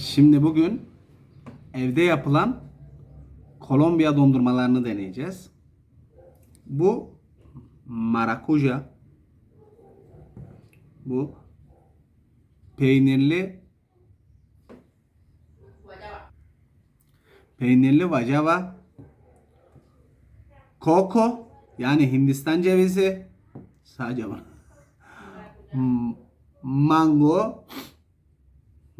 Şimdi bugün evde yapılan Kolombiya dondurmalarını deneyeceğiz. Bu marakuja. Bu peynirli peynirli vajava koko yani Hindistan cevizi sadece var. Mango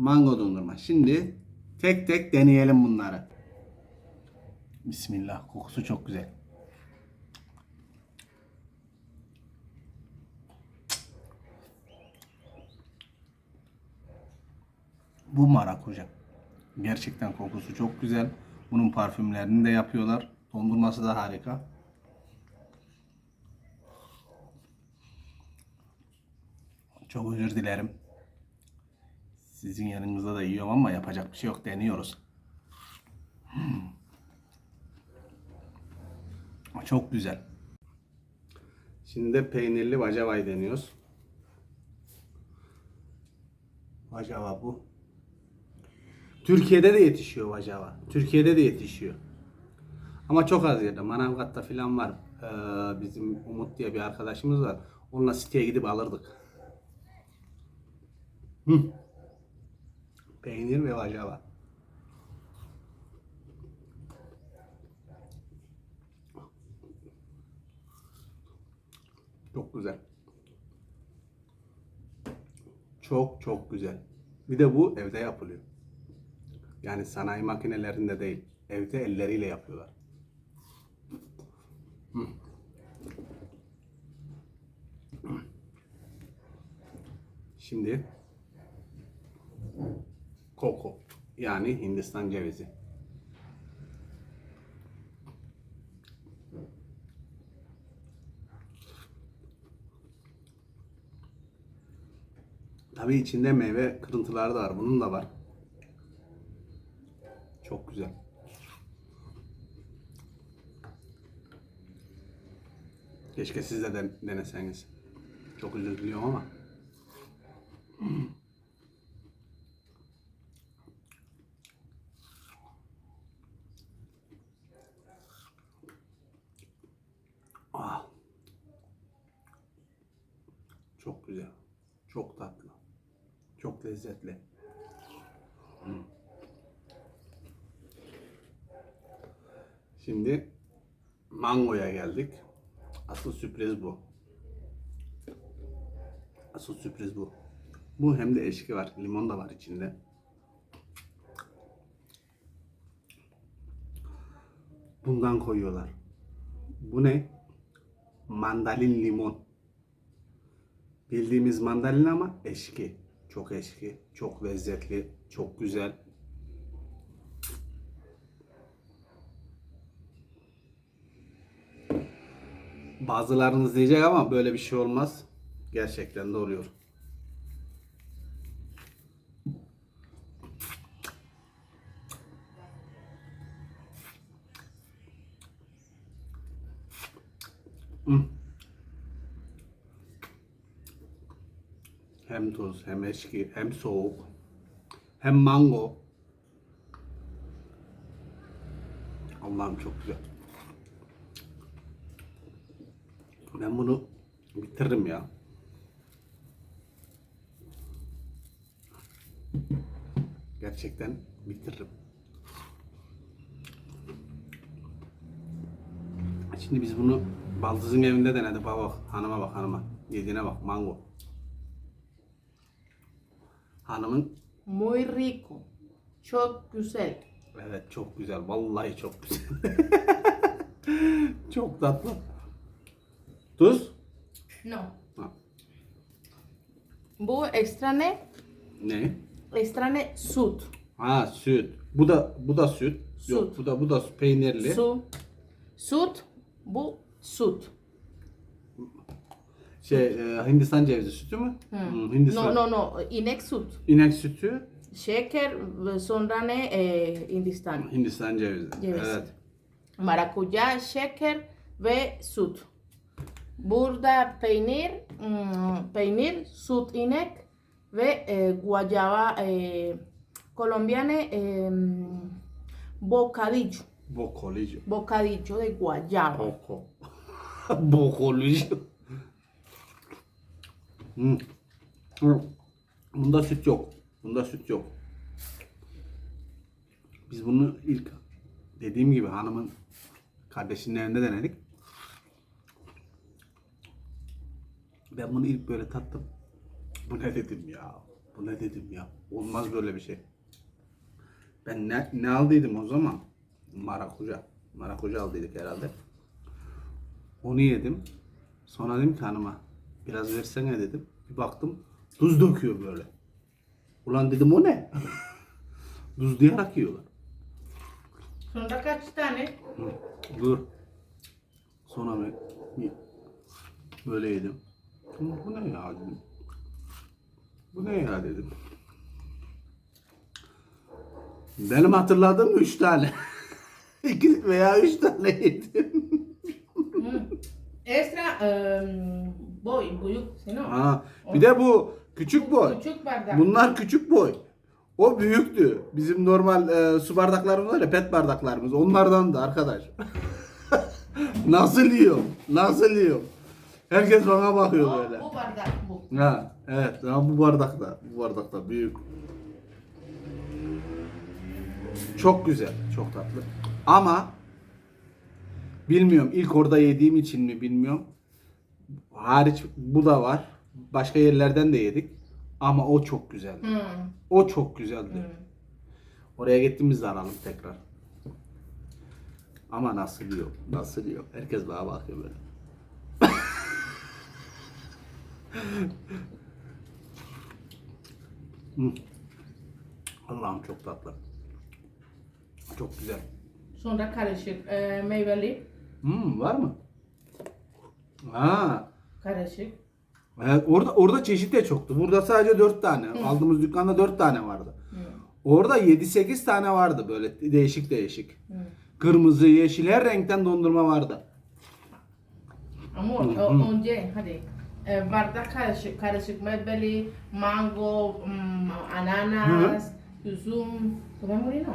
mango dondurma. Şimdi tek tek deneyelim bunları. Bismillah kokusu çok güzel. Bu marakuja. Gerçekten kokusu çok güzel. Bunun parfümlerini de yapıyorlar. Dondurması da harika. Çok özür dilerim. Sizin yanınızda da yiyorum ama yapacak bir şey yok. Deniyoruz. Hmm. Çok güzel. Şimdi de peynirli vajavayı deniyoruz. Vajava bu. Türkiye'de de yetişiyor vajava. Türkiye'de de yetişiyor. Ama çok az yerde. Manavgat'ta falan var. Ee, bizim Umut diye bir arkadaşımız var. Onunla siteye gidip alırdık. Hı. Peynir ve vajava. Çok güzel. Çok çok güzel. Bir de bu evde yapılıyor. Yani sanayi makinelerinde değil. Evde elleriyle yapıyorlar. Hı. Şimdi koko yani Hindistan cevizi. Tabii içinde meyve kırıntıları da var. Bunun da var. Çok güzel. Keşke siz de den- deneseniz. Çok özür diliyorum ama. Çok güzel. Çok tatlı. Çok lezzetli. Şimdi mangoya geldik. Asıl sürpriz bu. Asıl sürpriz bu. Bu hem de eşki var. Limon da var içinde. Bundan koyuyorlar. Bu ne? Mandalin limon. Bildiğimiz mandalina ama eşki. Çok eşki, çok lezzetli, çok güzel. Bazılarınız diyecek ama böyle bir şey olmaz. Gerçekten de oluyor. Hem tuz, hem eşki, hem soğuk, hem mango. Allah'ım çok güzel. Ben bunu bitiririm ya. Gerçekten bitiririm. Şimdi biz bunu baldızın evinde denedik. Bak bak hanıma bak hanıma. Yediğine bak mango. Hanımın Muy rico. Çok güzel. evet çok güzel. Vallahi çok güzel. çok tatlı. Tuz? No. Ha. Bu ekstra ne? Ne? Ekstra ne? Süt. Ha süt. Bu da bu da süt. Yok Süt. bu da bu da peynirli. Su. Süt. Bu süt. Şey e, Hindistan cevizi sütü mü? Hmm, Hindistan. No, no, no. İnek süt. İnek sütü, Şeker sonra ne? E, Hindistan. Hindistan cevizi. Ceviz. Evet. Marakuya, şeker ve süt. Burada peynir, mm, peynir, süt inek ve e, guayaba, e, colombiane eh, bocadillo, Bokolici. bocadillo de guayaba. Boko. Bokolici. Hmm. Bunda süt yok. Bunda süt yok. Biz bunu ilk dediğim gibi hanımın kardeşinin evinde denedik. Ben bunu ilk böyle tattım. Bu ne dedim ya? Bu ne dedim ya? Olmaz böyle bir şey. Ben ne, ne aldıydım o zaman? Marakuca. Marakuca aldıydık herhalde. Onu yedim. Sonra dedim ki hanıma biraz versene dedim. Bir baktım tuz döküyor böyle. Ulan dedim o ne? Tuzlayarak yiyorlar. Sonra kaç tane? Hı, Dur. Sonra ben y- böyle yedim. Hı, Bu ne ya dedim. Bu ne ya dedim. Benim hatırladığım üç tane. İki veya üç tane yedim. Hmm. Extra eh, boy, büyük, no? Ha, bir de bu küçük boy. Küçük bardak. Bunlar küçük boy. O büyüktü. Bizim normal e, su bardaklarımız var ya pet bardaklarımız. Onlardan da arkadaş. Nasıl yiyor? Nasıl yiyor? Herkes bana bakıyor Bu, böyle. bu bardak bu. Ha, evet. Ha, bu bardakta. Bu bardakta büyük. Çok güzel. Çok tatlı. Ama bilmiyorum. ilk orada yediğim için mi bilmiyorum. Hariç bu da var. Başka yerlerden de yedik. Ama o çok güzeldi. Hmm. O çok güzeldi. Hmm. Oraya gittiğimizde aralım tekrar. Ama nasıl yiyor? Nasıl yiyor? Herkes bana bakıyor böyle. Hmm. Allah'ım çok tatlı. Çok güzel. Sonra karışık eh, meyveli. Hmm, var mı? Ha, Karışık. evet, orada orada çeşit de çoktu. Burada sadece 4 tane. Aldığımız dükkanda 4 tane vardı. Hmm. Orada 7-8 tane vardı böyle değişik değişik. Hmm. Kırmızı, yeşil her renkten dondurma vardı. Amor, o- önce hadi. Eh, bardak karışık, karışık meyveli, mango, mm, ananas, üzüm. Come morino?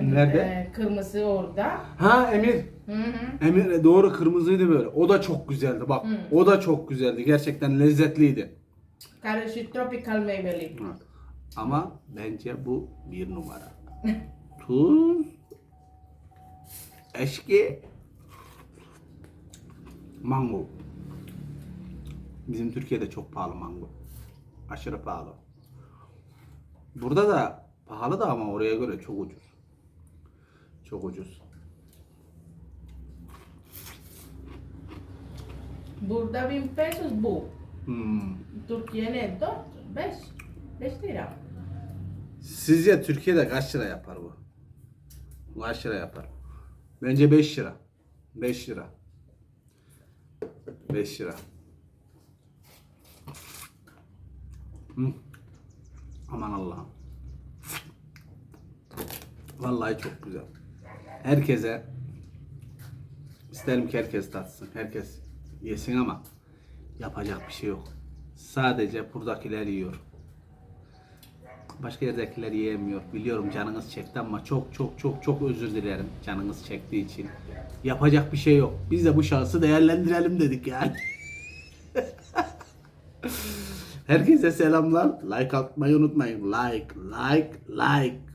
Nerede? Eh, kırmızı orada. Ha Emir. Hı hı. Doğru kırmızıydı böyle. O da çok güzeldi bak. Hı. O da çok güzeldi. Gerçekten lezzetliydi. Karışık tropical meyveli. Evet. Ama bence bu bir numara. Tuz, eşki, mango. Bizim Türkiye'de çok pahalı mango. Aşırı pahalı. Burada da pahalı da ama oraya göre çok ucuz. Çok ucuz. Burada bin pesos bu. Hmm. Türkiye'ne dört, beş. Beş lira. Sizce Türkiye'de kaç lira yapar bu? Kaç lira yapar? Bence 5 lira. 5 lira. 5 lira. Hı. Aman Allah'ım. Vallahi çok güzel. Herkese isterim ki herkes tatsın. Herkes yesin ama yapacak bir şey yok. Sadece buradakiler yiyor. Başka yerdekiler yiyemiyor. Biliyorum canınız çekti ama çok çok çok çok özür dilerim canınız çektiği için. Yapacak bir şey yok. Biz de bu şansı değerlendirelim dedik yani. Herkese selamlar. Like atmayı unutmayın. Like, like, like.